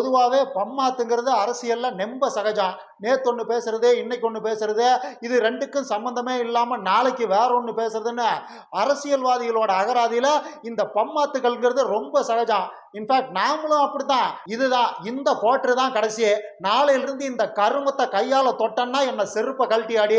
பொதுவாகவே பம்மாத்துங்கிறது அரசியலில் நெம்ப சகஜம். நேற்று ஒன்று பேசுறது இன்னைக்கு ஒன்று பேசுறது இது ரெண்டுக்கும் சம்பந்தமே இல்லாமல் நாளைக்கு வேற ஒன்று பேசுறதுன்னு அரசியல்வாதிகளோட அகராதியில் இந்த பம்மாத்துகள்ங்கிறது ரொம்ப சகஜம். இன்ஃபேக்ட் நாமளும் அப்படித்தான். இதுதான் இந்த கோட்ரு தான் கடைசி. நாளையிலிருந்து இந்த கருமத்தை கையால் தொட்டன்னா என்னை செருப்பை கழட்டி அடி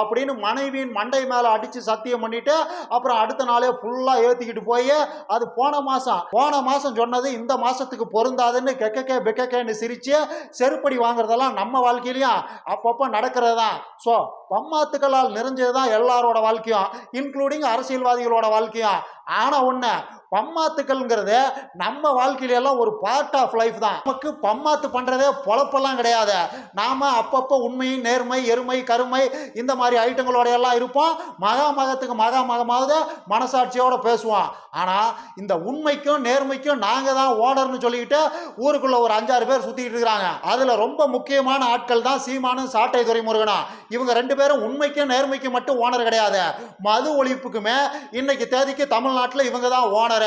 அப்படின்னு மனைவியின் மண்டை மேலே அடித்து சத்தியம் பண்ணிட்டு அப்புறம் அடுத்த நாளே ஃபுல்லாக ஏற்றிக்கிட்டு போய் அது போன மாதம் போன மாதம் சொன்னது இந்த மாதத்துக்கு பொருந்தாதுன்னு கெக்கக்கே பெக்கக்கேன்னு சிரித்து செருப்படி வாங்குறதெல்லாம் நம்ம வாழ்க்கையிலையும் அப்பப்போ நடக்கிறது தான் ஸோ பம்மாத்துக்களால் நிறைஞ்சது தான் எல்லாரோட வாழ்க்கையும் இன்க்ளூடிங் அரசியல்வாதிகளோட வாழ்க்கையும். ஆனால் ஒன்று பம்மாத்துக்கள்ங்கிறது நம்ம வாழ்க்கையில எல்லாம் ஒரு பார்ட் ஆஃப் லைஃப் தான். நமக்கு பம்மாத்து பண்ணுறதே பொழப்பெல்லாம் கிடையாது. நாம் அப்பப்போ உண்மை நேர்மை எருமை கருமை இந்த மாதிரி ஐட்டங்களோட எல்லாம் இருப்போம். மகா மகத்துக்கு மகா மகமாவது மனசாட்சியோட பேசுவோம். ஆனால் இந்த உண்மைக்கும் நேர்மைக்கும் நாங்கள் தான் ஓனர்னு சொல்லிக்கிட்டு ஊருக்குள்ள ஒரு அஞ்சாறு பேர் சுற்றிக்கிட்டு இருக்கிறாங்க அதில் ரொம்ப முக்கியமான ஆட்கள் தான் சீமானும் சாட்டை துறைமுருகனும் இவங்க ரெண்டு பேரும் உண்மைக்கும் நேர்மைக்கும் மட்டும் ஓனர் கிடையாது. மது ஒழிப்புக்குமே இன்னைக்கு தேதிக்கு தமிழ்நாட்டில் இவங்க தான் ஓனர்.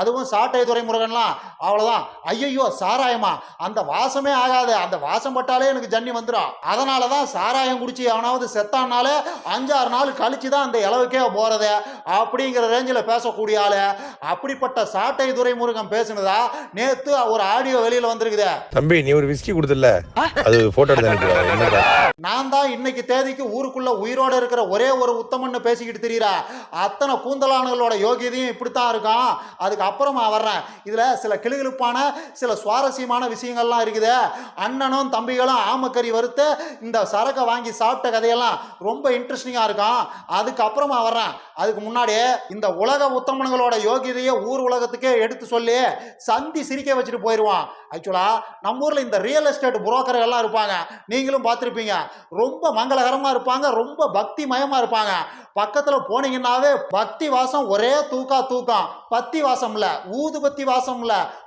அதுவும் சாட்டை துறைமுருகன்லாம். அவ்வளோதான் ஐயையோ சாராயமா? அந்த வாசமே ஆகாது. அந்த வாசம் பட்டாலே எனக்கு ஜன்னி வந்துடும் அதனால தான் சாராயம் குடிச்சு அவனாவது செத்தானாலே அஞ்சாறு நாள் கழிச்சு தான் அந்த இளவுக்கே போகிறது அப்படிங்கிற ரேஞ்சில் பேசக்கூடிய ஆளு. அப்படிப்பட்ட சாட்டை துறைமுருகன் பேசுனதா? நேத்து ஒரு ஆடியோ வெளியில வந்திருக்குது. தம்பி நீ ஒரு விஸ்கி கொடுத்தல அது போட்டோ நான் தான் இன்னைக்கு தேதிக்கு ஊருக்குள்ள உயிரோட இருக்கிற ஒரே ஒரு உத்தமன்னு பேசிக்கிட்டு திரியிறா. அத்தனை கூந்தலானுகளோட யோகியதையும் இப்படித்தான் இருக்கும் அதுக்கு அப்புறமா வர்றேன். இதில் சில கிளுகிழுப்பான சில சுவாரஸ்யமான விஷயங்கள்லாம் இருக்குது. அண்ணனும் தம்பிகளும் ஆமக்கறி வறுத்து இந்த சரக்கை வாங்கி சாப்பிட்ட கதையெல்லாம் ரொம்ப இன்ட்ரெஸ்டிங்காக இருக்கும். அதுக்கப்புறமா வர்றேன். அதுக்கு முன்னாடி இந்த உலக உத்தமனுங்களோட யோகியதையை ஊர் உலகத்துக்கே எடுத்து சொல்லி சந்தி சிரிக்க வச்சுட்டு போயிடுவான் ஆக்சுவலாக நம்ம ஊரில் இந்த ரியல் எஸ்டேட் புரோக்கர்கள்லாம் இருப்பாங்க. நீங்களும் பார்த்துருப்பீங்க. ரொம்ப மங்களகரமாக இருப்பாங்க ரொம்ப பக்தி மயமாக இருப்பாங்க. பக்கத்தில் போனீங்கன்னாவே பக்தி வாசம் ஒரே தூக்கா தூக்கம். பத்து வாசம் வாசம்ல ஊதுபத்தி வாசம்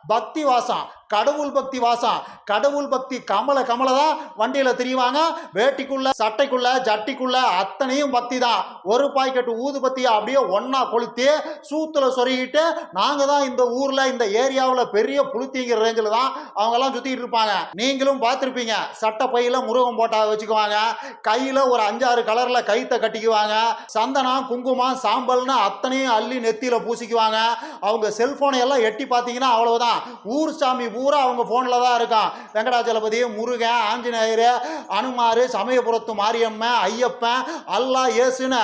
பக்தி வாசம். கடவுள் பக்தி வாசம் கடவுள் பக்தி கமல கமல தான் வண்டியில திரிவாங்க வேட்டிக்குள்ள சட்டைக்குள்ள ஜட்டிக்குள்ள அத்தனையும் பக்தி தான். ஒரு பாக்கெட் ஊதுபத்தியை அப்படியே ஒன்னா கொளுத்தி சூத்துல சொருகிட்டு நாங்க தான் இந்த ஊர்ல இந்த ஏரியாவில் பெரிய புளுத்திங்கிற ரேஞ்சில் தான் அவங்க எல்லாம் சுத்திட்டு இருப்பாங்க. நீங்களும் பார்த்துருப்பீங்க. சட்டை பையில முருகம் போட்டா வச்சுக்குவாங்க. கையில ஒரு அஞ்சாறு கலர்ல கைத்தை கட்டிக்குவாங்க. சந்தனம் குங்குமம் சாம்பல்னு அத்தனையும் அள்ளி நெத்தியில பூசிக்குவாங்க. அவங்க செல்போனை எல்லாம் எட்டி பார்த்தீங்கன்னா அவ்வளவுதான். ஊர் சாமி பூரா அவங்க ஃபோனில் தான் இருக்கான். வெங்கடாச்சலபதி முருகன் ஆஞ்சநேயர் அனுமார் சமயபுரத்து மாரியம்மன் ஐயப்பன் அல்லா இயேசுன்னு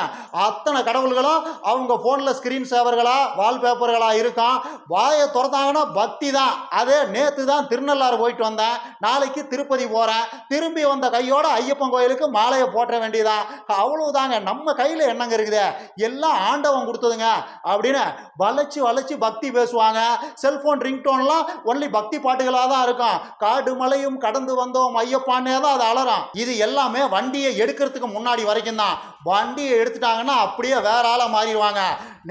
அத்தனை கடவுள்களும் அவங்க ஃபோனில் ஸ்க்ரீன் சேவர்களாக வால்பேப்பர்களாக இருக்கான். வாயை திறந்தாங்கன்னா பக்தி தான். அதே நேற்று தான் திருநள்ளாறு போயிட்டு வந்தேன். நாளைக்கு திருப்பதி போகிறேன் திரும்பி வந்த கையோட ஐயப்பன் கோயிலுக்கு மாலையை போட்ட வேண்டியதான் அவ்வளவுதாங்க. நம்ம கையில் என்னங்க இருக்குது? எல்லாம் ஆண்டவன் கொடுத்ததுங்க. அப்படின்னு வளைச்சு வளைச்சு பக்தி பேசுவாங்க. செல்போன் ரிங்டோன்லாம் ஒன்லி பக்தி பாட்டுகளாக தான் இருக்கும் காடு மலையும் கடந்து வந்தோம். ஐயப்பானே தான் அது அலறும் இது எல்லாமே வண்டியை எடுக்கிறதுக்கு முன்னாடி வரைக்கும் தான். வண்டியை எடுத்துட்டாங்கன்னா அப்படியே வேற ஆளாக மாறிடுவாங்க.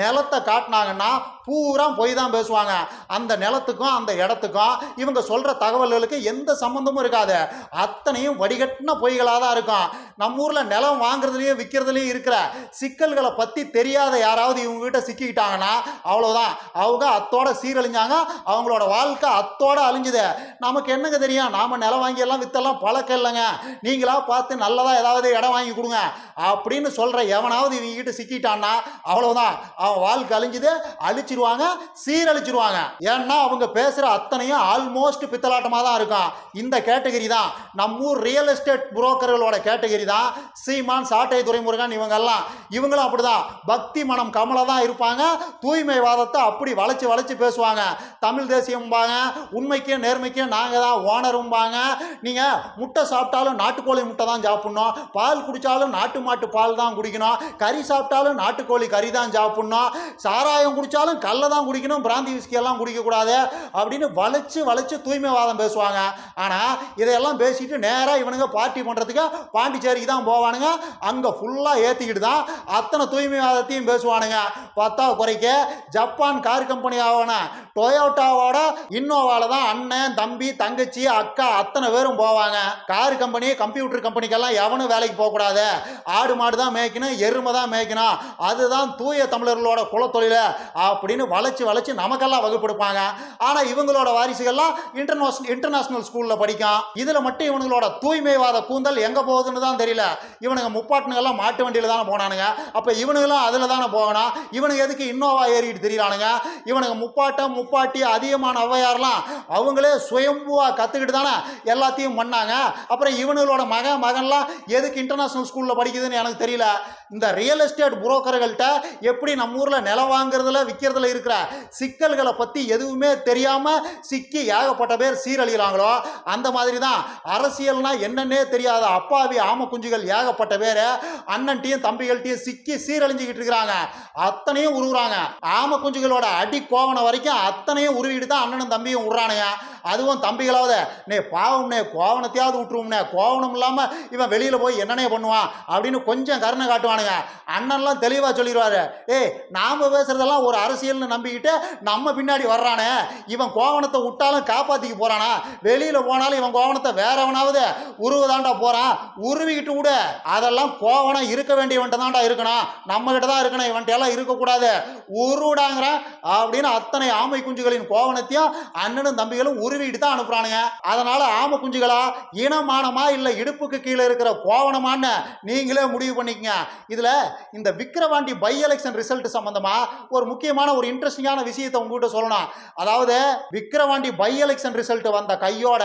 நிலத்தை காட்டினாங்கன்னா பூரா போய் தான் பேசுவாங்க. அந்த நிலத்துக்கும் அந்த இடத்துக்கும் இவங்க சொல்கிற தகவல்களுக்கு எந்த சம்மந்தமும் இருக்காது. அத்தனையும் வடிகட்டின பொய்களாக தான் இருக்கும். நம்ம ஊரில் நிலம் வாங்குறதுலையும் விற்கிறதுலையும் இருக்கிற சிக்கல்களை பற்றி தெரியாத யாராவது இவங்ககிட்ட சிக்கிக்கிட்டாங்கன்னா அவ்வளோதான் அவங்க அத்தோட சீரழிஞ்சாங்க. அவங்களோட வாழ்க்கை அத்தோட அழிஞ்சுது. நமக்கு என்னங்க தெரியும்? நாம் நிலம் வாங்கி எல்லாம் வித்தெல்லாம் பழக்கம் இல்லைங்க. நீங்களாக பார்த்து நல்லதாக ஏதாவது இடம் வாங்கி கொடுங்க. அப்படின்னு சொல்கிற எவனாவது இவங்ககிட்ட சிக்கிட்டான்னா அவ்வளோதான் அவன் வாழ்க்கை அழிஞ்சுது அழிச்சிருவாங்க சீரழிச்சிருவாங்க. ஏன்னா அவங்க பேசுகிற அத்தனையும் ஆல்மோஸ்ட் பித்தலாட்டமாக தான் இருக்கும் இந்த கேட்டகரி தான். நம்ம ஊர் ரியல் எஸ்டேட் புரோக்கர்களோட கேட்டகரி தான். சீமான் சாட்டை துறைமுருகன் இவங்கெல்லாம். இவங்களும் அப்படிதான். பக்தி மனம் கமல தான் இருப்பாங்க. தூய்மைவாதத்தை அப்படி வளைச்சு வளைச்சு பேசுவாங்க. தமிழ் தேசியம்பாங்க. உண்மைக்கும் நேர்மைக்கும் நாங்கள் தான் ஓனரும்பாங்க. நீங்கள் முட்டை சாப்பிட்டாலும் நாட்டுக்கோழி முட்டை தான் சாப்பிட்ணும். பால் குடித்தாலும் நாட்டு மாட்டு பால் தான் குடிக்கணும். கறி சாப்பிட்டாலும் நாட்டுக்கோழி கறி தான் சாப்பிட்ணும். சாராயம் குடித்தாலும் கல்லை தான் குடிக்கணும் பிராந்தி விஸ்கியெல்லாம் குடிக்கக்கூடாது அப்படின்னு வளைச்சு வளைச்சு தூய்மைவாதம் பேசுவாங்க. ஆனால் இதையெல்லாம் பேசிட்டு நேராக இவனுங்க பார்ட்டி பண்ணுறதுக்கு பாண்டிச்சேரிக்கு தான் போவானுங்க. அங்கே ஃபுல்லாக ஏற்றிக்கிட்டு தான் அத்தனை தூய்மைவாதத்தையும் பேசுவானுங்க. பத்தா குறைக்க ஜப்பான் கார் கம்பெனி ஆகன டொயோட்டாவோட இன்னோவாவில் தான் அண்ணன் தம்பி தங்கச்சி அக்கா அத்தனை பேரும் போவாங்க. கார் கம்பெனி கம்ப்யூட்டர் கம்பெனிக்கெல்லாம் எவனும் வேலைக்கு போகக்கூடாது. ஆடு மாடு தான் மேய்க்கணும் எருமை தான் மேய்க்கணும். அதுதான் தூய தமிழர்கள் இவங்களோட குலத்தொழில அப்படின்னு வளைச்சு வளைச்சு நமக்கெல்லாம் வகுப்படுப்பாங்க. ஆனால் இவங்களோட வாரிசுகள்லாம் இன்டர்நேஷனல் இன்டர்நேஷனல் ஸ்கூல்ல படிக்கும் இதுல மட்டும் இவங்களோட தூய்மைவாத கூந்தல் எங்க போகுதுன்னு தான் தெரியல. இவனுங்க முப்பாட்டுனுங்கெல்லாம் மாட்டு வண்டியில் தானே போனானுங்க. அப்போ இவனுங்களும் அதில் தானே போகணும். இவனுக்கு எதுக்கு இன்னோவா ஏறிட்டு தெரியலானுங்க இவனுங்க முப்பாட்டம் முப்பாட்டி அதிகமான ஔவையார்லாம் அவங்களே சுயம்புவா கத்துக்கிட்டு தானே எல்லாத்தையும் பண்ணாங்க. அப்புறம் இவனுங்களோட மகன் மகன்லாம் எதுக்கு இன்டர்நேஷனல் ஸ்கூலில் படிக்குதுன்னு எனக்கு தெரியல. இந்த ரியல் எஸ்டேட் புரோக்கர்கள்ட்ட எப்படி நம்ம நம்ம ஊரில் நிலம் வாங்குறதுல விற்கிறதுல இருக்கிற சிக்கல்களை பற்றி எதுவுமே தெரியாமல் சிக்கி ஏகப்பட்ட பேர் சீரழிகிறாங்களோ அந்த மாதிரி தான் அரசியல்னா என்னன்னே தெரியாத அப்பாவி ஆம குஞ்சுகள் ஏகப்பட்ட பேர் அண்ணன்ட்டையும் தம்பிகள்ட்டையும் சிக்கி சீரழிஞ்சுக்கிட்டு இருக்கிறாங்க. அத்தனையும் உருவுறாங்க. ஆம குஞ்சுகளோட அடி கோவணம் வரைக்கும் அத்தனையும் உருவிட்டு தான் அண்ணனும் தம்பியும் விட்றானுங்க அதுவும் தம்பிகளாவது நே பாவம்னே கோவணத்தையாவது விட்டுருவோம்னே கோவணம் இல்லாமல் இவன் வெளியில் போய் என்னென்ன பண்ணுவான்? அப்படின்னு கொஞ்சம் கருணை காட்டுவானுங்க. அண்ணன்லாம் தெளிவாக சொல்லிடுவாரு. ஏய் நாம் பேசுறதெல்லாம் ஒரு அரசியல்னு நம்பிக்கிட்டு நம்ம பின்னாடி வர்றானே. இவன் கோவணத்தை விட்டாலும் காப்பாற்றிக்க போறானா? வெளியில் போனாலும் இவன் கோவணத்தை வேறவனாவது உருவதாண்டா போகிறான் உருவிக்கிட்டு விடு. அதெல்லாம் கோவணம் இருக்க வேண்டியவன்ட்ட தான்டா இருக்கணும். நம்மகிட்ட தான் இருக்கணும். இவன்ட்ட எல்லாம் இருக்கக்கூடாது. உருவிடாங்கிறான் அப்படின்னு அத்தனை ஆமை குஞ்சுகளின் கோவணத்தையும் அண்ணனும் தம்பிகளும் உருவிட்டு தான் அனுப்புறானுங்க. அதனால் ஆமை குஞ்சுகளா இனமானமா இல்லை இடுப்புக்கு கீழே இருக்கிற கோவணமான்னு நீங்களே முடிவு பண்ணிக்கங்க. இதுல இந்த விக்கிரவாண்டி பை எலெக்ஷன் ரிசல்ட் சம்பந்தமா ஒரு முக்கியமான ஒரு இன்ட்ரெஸ்டிங்கான விஷயத்தை உங்ககிட்ட சொல்லணும். அதாவது விக்ரவாண்டி பை எலெக்ஷன் ரிசல்ட் வந்த கையோட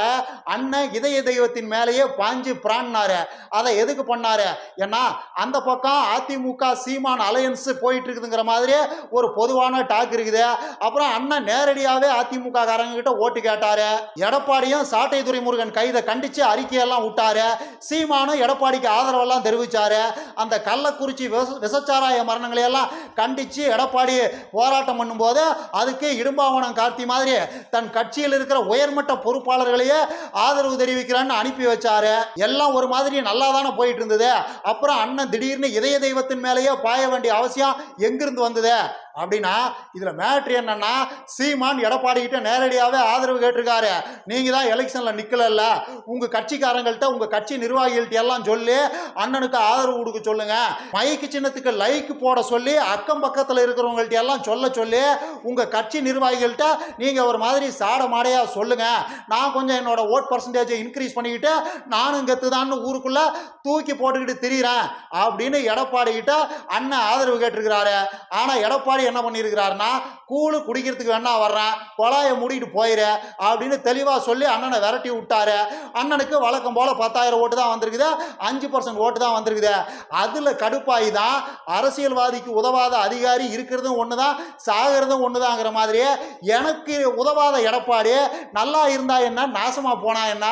அண்ணன் இதய தெய்வத்தின் மேலேயே பாஞ்சு பிராணினாரு அதை எதுக்கு பண்ணாரு? ஏன்னா அந்த பக்கம் அதிமுக சீமான் அலையன்ஸ் போயிட்டு இருக்குதுங்கிற மாதிரி ஒரு பொதுவான டாக் இருக்குது. அப்புறம் அண்ணன் நேரடியாகவே அதிமுக காரங்க கிட்ட ஓட்டு கேட்டாரு. எடப்பாடியும் சாட்டை துரைமுருகன் கைதை கண்டிச்சு அறிக்கையெல்லாம் விட்டாரு. சீமானும் எடப்பாடிக்கு ஆதரவெல்லாம் தெரிவிச்சாரு. அந்த கள்ளக்குறிச்சி விச விசச்சாராய மரணங்களை எல்லாம் கண்டிச்சு எடப்பாடி போராட்டம் பண்ணும்போது அதுக்கு இடும்பாவனம் கார்த்தி மாதிரி தன் கட்சியில் இருக்கிற உயர்மட்ட பொறுப்பாளர்களையே ஆதரவு தெரிவிக்கிறேன்னு அனுப்பி வச்சாரு. எல்லாம் ஒரு மாதிரி நல்லா தானே போயிட்டு இருந்தது. அப்புறம் அண்ணன் திடீர்னு இதய தெய்வத்தின் மேலேயே பாய வேண்டிய அவசியம் எங்கிருந்து வந்தது? அப்படின்னா இதில் மேட்ரு என்னன்னா சீமான் எடப்பாடி கிட்ட நேரடியாகவே ஆதரவு கேட்டிருக்காரு. நீங்கள் தான் எலெக்ஷனில் நிற்கலல்ல உங்கள் கட்சிக்காரங்கள்ட்ட உங்கள் கட்சி நிர்வாகிகள்ட்ட எல்லாம் சொல்லி அண்ணனுக்கு ஆதரவு கொடுக்க சொல்லுங்க. மைக்கு சின்னத்துக்கு லைக் போட சொல்லி அக்கம் பக்கத்தில் இருக்கிறவங்கள்ட்ட எல்லாம் சொல்ல சொல்லி உங்கள் கட்சி நிர்வாகிகள்ட்ட நீங்கள் ஒரு மாதிரி சாட மாடையாக சொல்லுங்க. நான் கொஞ்சம் என்னோட ஓட் பர்சன்டேஜை இன்க்ரீஸ் பண்ணிக்கிட்டு நானும் கெத்துதான்னு ஊருக்குள்ளே தூக்கி போட்டுக்கிட்டு திரியிறேன். அப்படின்னு எடப்பாடி கிட்ட அண்ணன் ஆதரவு கேட்டிருக்கிறாரு. ஆனால் எடப்பாடி என்ன பண்ணியிருக்கிறாருன்னா கூழு குடிக்கிறதுக்கு வேணா வர்றேன் குழாயை மூடிட்டு போயிரு அப்படின்னு தெளிவாக சொல்லி அண்ணனை விரட்டி விட்டாரு. அண்ணனுக்கு வழக்கம் போல் பத்தாயிரம் ஓட்டு தான் வந்திருக்குது அஞ்சு பர்சன்ட் ஓட்டு தான் வந்திருக்குது. அதில் கடுப்பாகி தான் அரசியல்வாதிக்கு உதவாத அதிகாரி இருக்கிறதும் ஒன்று தான் சாகிறதும் ஒன்று தாங்கிற மாதிரியே எனக்கு உதவாத எடப்பாடி நல்லா இருந்தா என்ன நாசமாக போனா என்ன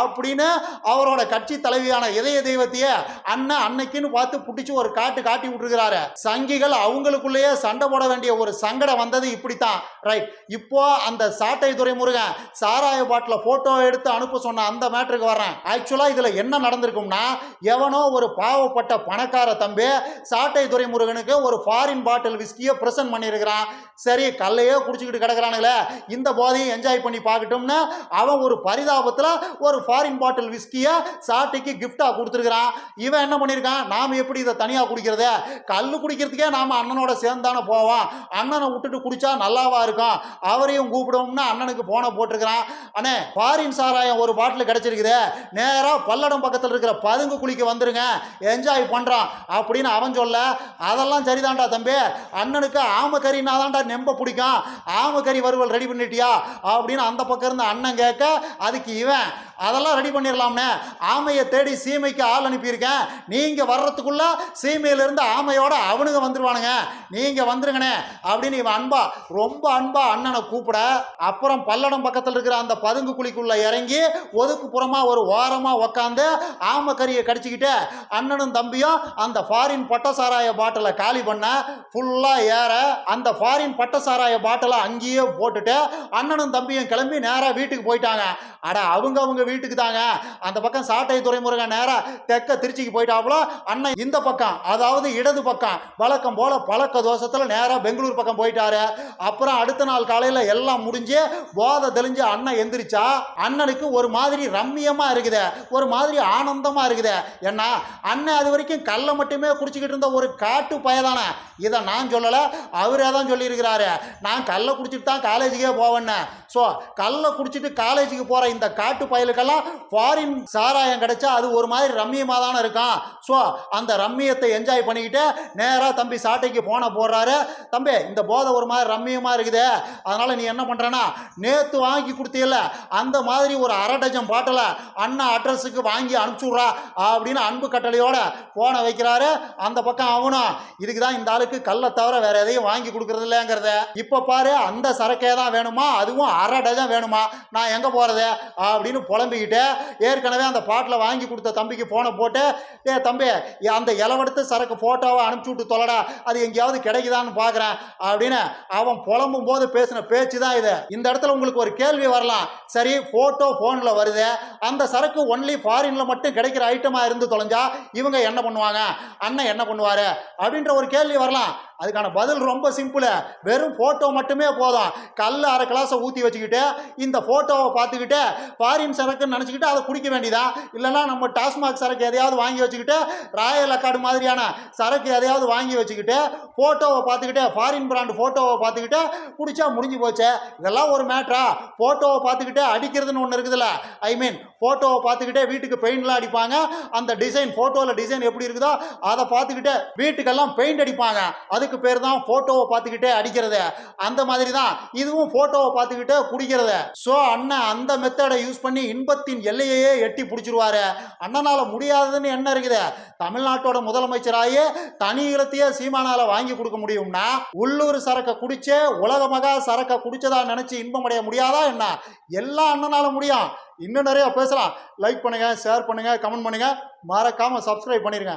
அப்படின்னு அவரோட கட்சி தலைவியான இதய தெய்வத்தையே அண்ணன் அன்னைக்குன்னு பார்த்து பிடிச்சி ஒரு காட்டு காட்டி விட்டுருக்கிறாரு. சங்கிகள் அவங்களுக்குள்ளேயே சண்டை போட வேண்டிய ஒரு சங்கடம் வந்தது இப்படித்தான். ரைட் இப்போ அந்த சாட்டை துரைமுருகன் சாராய பாட்டில் போட்டோ எடுத்து அனுப்ப சொன்ன அந்த மேட்ருக்கு வரேன் ஆக்சுவலா இதுல என்ன நடந்திருக்கும்னா எவனோ ஒரு பாவப்பட்ட பணக்கார தம்பி சாட்டை துறைமுருகனுக்கு ஒரு ஃபாரின் பாட்டில் விஸ்கியை பிரசன்ட் பண்ணியிருக்கிறான். சரி கல்லையே குடிச்சுக்கிட்டு கிடக்குறானுங்களே இந்த போதையும் என்ஜாய் பண்ணி பார்க்கட்டும்னு அவன் ஒரு பரிதாபத்தில் ஒரு ஃபாரின் பாட்டில் விஸ்கியை சாட்டைக்கு கிஃப்டாக கொடுத்துருக்குறான். இவன் என்ன பண்ணியிருக்கான்? நாம் எப்படி இதை தனியாக குடிக்கிறது? கல் குடிக்கிறதுக்கே நாம் அண்ணனோட சேர்ந்தானே போவோம். அண்ணனை விட்டுட்டு குடிச்சா நல்லாவா இருக்கும் அவரையும் கூப்பிடுவோம்னா அண்ணனுக்கு போனை போட்டிருக்கிறான். அண்ணே ஃபாரின் சாராயம் ஒரு பாட்டில் கிடச்சிருக்குது. நேராக பல்லடம் பக்கத்தில் இருக்கிற பதுங்கு குளிக்க வந்துருங்க. என்ஜாய் பண்ணுறான் அப்படின்னு அவன் சொல்ல அதெல்லாம் சரிதான்டா தம்பி. அண்ணனுக்கு ஆமக்கறினா தான்டா நெம்ப பிடிக்கும். ஆமக்கறி வறுவல் ரெடி பண்ணிட்டியா? அப்படின்னு அந்த பக்கம் இருந்த அண்ணன் கேட்க அதுக்கு இவன் அதெல்லாம் ரெடி பண்ணிடலாம்னே ஆமையை தேடி சீமைக்கு ஆள் அனுப்பியிருக்கேன். நீங்கள் வர்றதுக்குள்ள சீமையிலேருந்து ஆமையோட அவனுங்க வந்துடுவானுங்க நீங்கள் வந்துருங்கண்ணே. அப்படின்னு இவன் அன்பா ரொம்ப அன்பா அண்ணனை கூப்பிட அப்புறம் பல்லடம் பக்கத்தில் இருக்கிற அந்த பதுங்கு குழிக்குள்ள இறங்கி ஒதுக்குப்புறமாக ஒரு ஓரமாக உக்காந்து ஆமைக்கறியை கடிச்சிக்கிட்டு அண்ணனும் தம்பியும் அந்த ஃபாரின் பட்டசாராய பாட்டிலை காலி பண்ண ஃபுல்லாக ஏற அந்த ஃபாரின் பட்டசாராய பாட்டிலை அங்கேயே போட்டுட்டு அண்ணனும் தம்பியும் கிளம்பி நேராக வீட்டுக்கு போயிட்டாங்க. அட அவங்க அவங்க வீட்டுக்கு தாங்க. அந்த பக்கம் சாட்டை துறைமுருகன் நேரா தெற்க திருச்சிக்கு போயிட்டாப்புல அண்ணன் இந்த பக்கம் அதாவது இடது பக்கம் வழக்கம் போல பழக்க தோஷத்துல நேரா பெங்களூர் பக்கம் போயிட்டாரு. அப்புறம் அடுத்த நாள் காலையில எல்லாம் முடிஞ்சு போதை தெளிஞ்சு அண்ணன் எந்திரிச்சா அண்ணனுக்கு ஒரு மாதிரி ரம்மியமா இருக்குது ஒரு மாதிரி ஆனந்தமா இருக்குது. ஏன்னா அண்ணன் அது வரைக்கும் கல்லை மட்டுமே குடிச்சிக்கிட்டு இருந்த ஒரு காட்டு பயதானே? இதை நான் சொல்லலை அவரே தான் சொல்லியிருக்கிறாரு. நான் கல்லை குடிச்சிட்டு தான் காலேஜுக்கே போவேன்னு. ஸோ கல்லை குடிச்சிட்டு காலேஜுக்கு போகிற இந்த காட்டு பயலுக்கெல்லாம் ஃபாரின் சாராயம் கிடைச்சா அது ஒரு மாதிரி ரம்மியமாக தானே இருக்கும் ஸோ அந்த ரம்மியத்தை என்ஜாய் பண்ணிக்கிட்டு நேராக தம்பி சாட்டைக்கு போன போடுறாரு. தம்பி இந்த போதை ஒரு மாதிரி ரம்மியமாக இருக்குது. அதனால் நீ என்ன பண்ணுறேன்னா நேற்று வாங்கி கொடுத்தீல்ல அந்த மாதிரி ஒரு அரை டஜன் பாட்டில் அண்ணா அட்ரஸுக்கு வாங்கி அனுப்பிச்சுட்றா அப்படின்னு அன்பு கட்டளையோட போனை வைக்கிறாரு. அந்த பக்கம் அவனும் இதுக்கு தான் இந்த ஆளுக்கு கல்லை தவிர வேற எதையும் வாங்கி கொடுக்குறது இல்லைங்கிறத இப்போ பாரு அந்த சரக்கே தான் வேணுமா? அதுவும் அரை டஜன் வேணுமா? நான் எங்கே போகிறது அப்படின்னு புலம்பிக்கிட்டு ஏற்கனவே அந்த பாட்டில் வாங்கி கொடுத்த தம்பிக்கு ஃபோனை போட்டு ஏ தம்பி அந்த இலவெடுத்து சரக்கு ஃபோட்டோவை அனுப்பிச்சி விட்டு தொலைடா அது எங்கேயாவது கிடைக்குதான்னு பார்க்குறேன் அப்படின்னு அவன் புலம்பும் போது பேசின பேச்சு தான் இது. இந்த இடத்துல உங்களுக்கு ஒரு கேள்வி வரலாம். சரி ஃபோட்டோ ஃபோனில் வருது. அந்த சரக்கு ஒன்லி ஃபாரினில் மட்டும் கிடைக்கிற ஐட்டமாக இருந்து தொலைஞ்சா இவங்க என்ன பண்ணுவாங்க? அண்ணன் என்ன பண்ணுவார்? அப்படின்ற ஒரு கேள்வி வரலாம். அதுக்கான பதில் ரொம்ப சிம்பிள் வெறும் ஃபோட்டோ மட்டுமே போதும். கல் அரை கிளாஸை ஊற்றி வச்சுக்கிட்டு இந்த ஃபோட்டோவை பார்த்துக்கிட்டு ஃபாரின் சரக்குன்னு நினச்சிக்கிட்டு அதை குடிக்க வேண்டியதா? இல்லைனா நம்ம டாஸ்மாக் சரக்கு எதையாவது வாங்கி வச்சுக்கிட்டு ராயல் அக்காடு மாதிரியான சரக்கு எதையாவது வாங்கி வச்சுக்கிட்டு ஃபோட்டோவை பார்த்துக்கிட்டு ஃபாரின் பிராண்ட் ஃபோட்டோவை பார்த்துக்கிட்டு குடிச்சா முடிஞ்சு போச்சு? இதெல்லாம் ஒரு மேட்ரா ஃபோட்டோவை பார்த்துக்கிட்டு அடிக்கிறதுன்னு ஒன்று இருக்குதுல்ல. ஐ மீன் ஃபோட்டோவை பார்த்துக்கிட்டே வீட்டுக்கு பெயிண்ட்லாம் அடிப்பாங்க. அந்த டிசைன் ஃபோட்டோவில் டிசைன் எப்படி இருக்குதோ அதை பார்த்துக்கிட்டு வீட்டுக்கெல்லாம் பெயிண்ட் அடிப்பாங்க. அது அதுக்கு பேர் தான் ஃபோட்டோவை பார்த்துக்கிட்டே அடிக்கிறது. அந்த மாதிரி தான் இதுவும் ஃபோட்டோவை பார்த்துக்கிட்டே குடிக்கிறது. ஸோ அண்ணன் அந்த மெத்தடை யூஸ் பண்ணி இன்பத்தின் எல்லையையே எட்டி பிடிச்சிருவாரு. அண்ணனால் முடியாததுன்னு என்ன இருக்குது? தமிழ்நாட்டோட முதலமைச்சராகி தனி இடத்தையே சீமானால வாங்கி கொடுக்க முடியும்னா உள்ளூர் சரக்கை குடிச்சே உலக மகா சரக்கை குடிச்சதா நினச்சி இன்பம் அடைய முடியாதா என்ன? எல்லா அண்ணனால முடியும். இன்னும் நிறைய பேசலாம். லைக் பண்ணுங்க ஷேர் பண்ணுங்க கமெண்ட் பண்ணுங்க. மறக்காம சப்ஸ்கிரைப் பண்ணிருங்க.